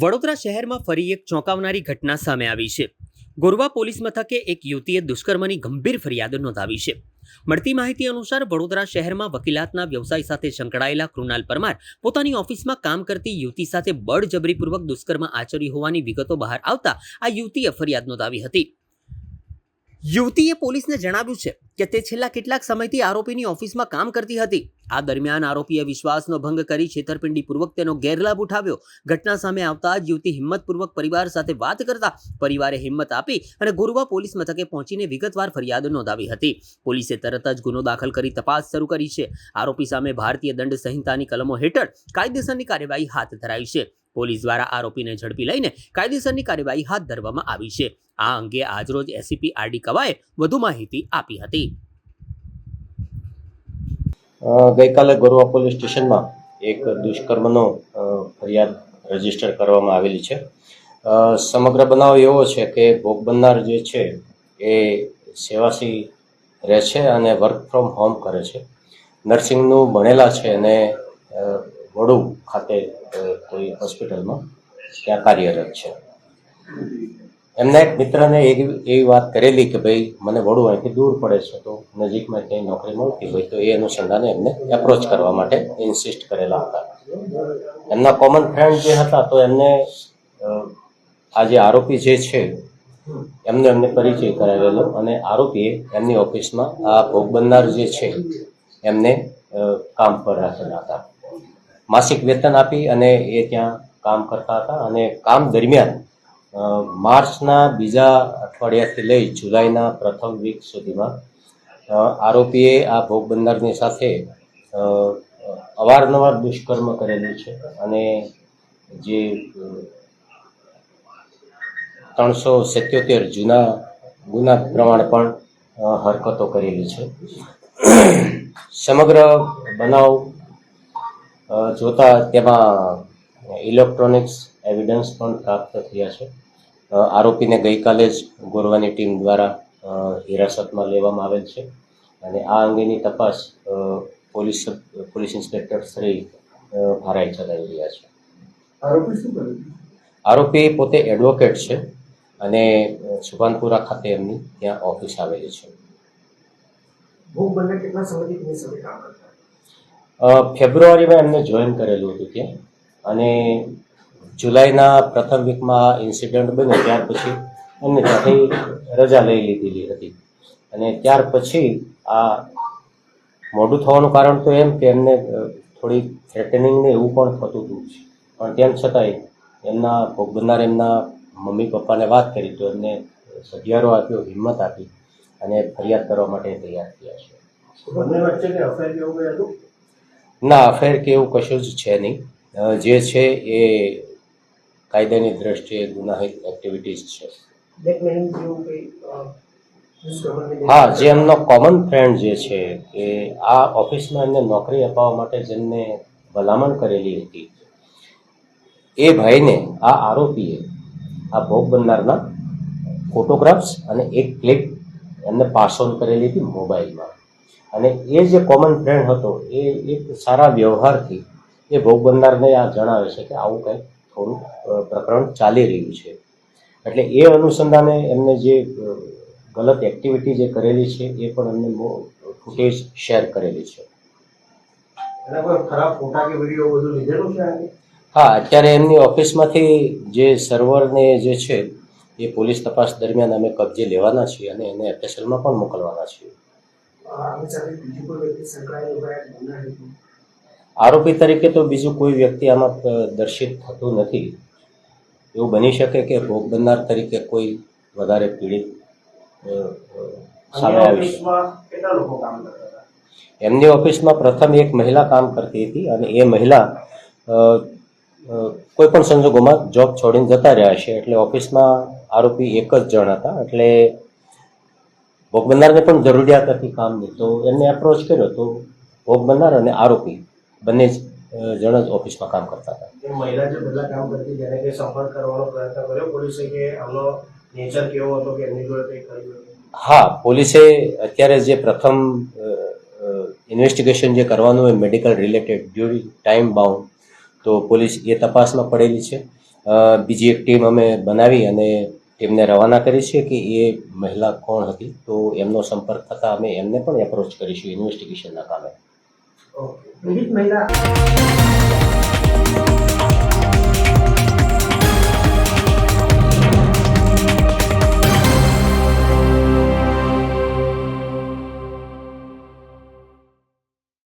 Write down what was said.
વડોદરા શહેરમાં ફરી એક ચોંકાવનારી ઘટના સામે આવી છે. ગોરવા પોલીસ મથકે એક યુવતીએ દુષ્કર્મની ગંભીર ફરિયાદ નોંધાવી છે. મળતી માહિતી અનુસાર વડોદરા શહેરમાં વકીલાતના વ્યવસાય સાથે સંકળાયેલા કૃણાલ પરમાર પોતાની ઓફિસમાં કામ કરતી યુવતી સાથે બળજબરીપૂર્વક દુષ્કર્મ આચર્યું હોવાની વિગતો બહાર આવતા આ યુવતીએ ફરિયાદ નોંધાવી હતી. યુવતીએ પોલીસને જણાવ્યું છે કે તે છેલ્લા કેટલાક સમયથી આરોપીની ઓફિસમાં કામ કરતી હતી. આ દરમિયાન આરોપીએ વિશ્વાસનો ભંગ કરી છેતરપિંડીપૂર્વક તેનો ગેરલાભ ઉઠાવ્યો. ઘટના સામે આવતા જ યુવતી હિંમતપૂર્વક પરિવાર સાથે વાત કરતા પરિવારે હિંમત આપી અને ગુરુવા પોલીસ મથકે પહોંચીને વિગતવાર ફરિયાદ નોંધાવી હતી. પોલીસે તરત જ ગુનો દાખલ કરી તપાસ શરૂ કરી છે. આરોપી સામે ભારતીય દંડ સંહિતાની કલમો હેઠળ કાયદેસરની કાર્યવાહી હાથ ધરાઈ છે. પોલીસ દ્વારા આરોપીને ઝડપી લઈને કાયદેસરની કાર્યવાહી હાથ ધરવામાં આવી છે. આ અંગે આજરોજ એસીપી આરડી કવાએ વધુ માહિતી આપી હતી. ગઈકાલે ગોરવા પોલીસ સ્ટેશનમાં એક દુષ્કર્મનો ફરિયાદ રજિસ્ટર કરવામાં આવેલી છે. સમગ્ર બનાવ એવો છે કે ભોગ બનનાર જે છે એ સેવાસી રહે છે અને વર્ક ફ્રોમ હોમ કરે છે. નર્સિંગનું ભણેલા છે અને વડુ ખાતે કોઈ હોસ્પિટલમાં ત્યાં કાર્યરત છે. એમના એક મિત્રને એવી એવી વાત કરેલી કે ભાઈ, મને વડુ અહીંથી દૂર પડે છે, તો નજીકમાં ક્યાંય નોકરી મળતી હોય, તો એ અનુસંધાને એમને એપ્રોચ કરવા માટે ઇન્સિસ્ટ કરેલા હતા. એમના કોમન ફ્રેન્ડ જે હતા, તો એમને આ જે આરોપી જે છે, એમને એમને પરિચય કરાવેલો અને આરોપીએ એમની ઓફિસમાં આ ભોગ બનનાર જે છે, એમને કામ પર રાખેલા હતા. માસિક વેતન આપી અને એ ત્યાં કામ કરતા હતા. અને કામ દરમિયાન માર્ચના બીજા અઠવાડિયાથી લઈ જુલાઈના પ્રથમ વીક સુધીમાં આરોપીએ આ ભોગ બનનારની સાથે અવારનવાર દુષ્કર્મ કરેલું છે અને જે ત્રણસો સિત્યોતેર જૂના ગુના પ્રમાણે પણ હરકતો કરેલી છે. સમગ્ર બનાવ જોતા તેમાં ઇલેક્ટ્રોનિક્સ એવિડન્સ પણ પ્રાપ્ત થયા છે. આરોપીને ગઈકાલે જ ગોરવાની ટીમ દ્વારા હિરાસતમાં લેવામાં આવેલ છે. અને આ અંગેની તપાસ police police inspector Shri Bharai ચલાવી રહ્યા છે. આરોપી શું કરે આરોપી પોતે એડવોકેટ છે અને સુભાનપુરા ખાતે એમની ત્યાં ઓફિસ આવેલી છે. ભોગ બંને કેટલા સમયથી કામ કરતા ફેબ્રુઆરીમાં એમને જોઈન કરેલું હતું ત્યાં. અને જુલાઈના પ્રથમ વીકમાં ઇન્સિડન્ટ બન્યો, ત્યાર પછી એમને ત્યાંથી રજા લઈ લીધેલી હતી. અને ત્યાર પછી આ મોડું થવાનું કારણ તો એમ કે એમને થોડી થ્રેટનિંગ ને એવું પણ થતું હતું. પણ તેમ છતાંય એમના ભોગ બનનાર એમના મમ્મી પપ્પાને વાત કરી તો એમને સધિયારો આપ્યો, હિંમત આપી અને ફરિયાદ કરવા માટે તૈયાર થયા છે. બંને વચ્ચે કે અફેર કેવું હતું? ના અફેર કે એવું કશું જ છે નહીં. જે છે એ કાયદાની દ્રષ્ટિએ ગુનાહિત એક્ટિવિટીઝ છે. હા જે એમનો કોમન ફ્રેન્ડ જે છે એ આ ઓફિસમાં એમને નોકરી અપાવવા માટે જેમને ભલામણ કરેલી હતી એ ભાઈને આ આરોપીએ આ ભોગ બનનારના ફોટોગ્રાફ્સ અને એક ક્લિપ એમને પાસ ઓન કરેલી હતી મોબાઈલમાં અને એ જે કોમન ફ્રેન્ડ હતો એ એક સારા વ્યવહારથી એ ભોગ બનનારને આ જણાવે છે કે આવું કંઈક થોડું પ્રકરણ ચાલી રહ્યું છે. એટલે એ અનુસંધાને એમને જે ગલત એક્ટિવિટી જે કરેલી છે એ પણ એમને ફૂટેજ શેર કરેલી છે. ખરાબ ફોટા કે વીડિયો બધું લીધેલું છે હા અત્યારે એમની ઓફિસમાંથી જે સર્વરને જે છે એ પોલીસ તપાસ દરમિયાન અમે કબજે લેવાના છીએ અને એને એફએસએલમાં પણ મોકલવાના છીએ. આરોપી તરીકે તો બીજું કોઈ વ્યક્તિ આમાં દર્શિત થતું નથી. એવું બની શકે કે ભોગ બનનાર તરીકે કોઈ વધારે પીડિત સામે આવી શકે ઓફિસમાં કેટલા લોકો કામ કરતા હતા? એમની ઓફિસમાં પ્રથમ એક મહિલા કામ કરતી હતી અને એ મહિલા કોઈ પણ સંજોગોમાં જોબ છોડીને જતા રહ્યા છે. એટલે ઓફિસમાં આરોપી એક જ જણ હતા. એટલે ભોગ બનનારને પણ જરૂરિયાત હતી કામની. તો એમને એપ્રોચ કર્યો તો ભોગ બનનાર અને આરોપી બંને જ જણ જ ઓફિસમાં કામ કરતા હતા. મહિલા જે બધા કામ કરતી જેને કે સંપર્ક કરવાનો પ્રયત્ન કર્યો પોલીસે કે આમનો નેચર કેવો હતો કે એમની જોડે કંઈ કર્યું હા પોલીસે અત્યારે જે પ્રથમ ઇન્વેસ્ટિગેશન જે કરવાનું હોય medical related during time bound તો પોલીસ એ તપાસમાં પડેલી છે. બીજી એક ટીમ અમે બનાવી અને ટીમને રવાના કરી છે કે એ મહિલા કોણ હતી? તો એમનો સંપર્ક થતાં અમે એમને પણ એપ્રોચ કરીશું ઇન્વેસ્ટિગેશનના કામે. મહિલા.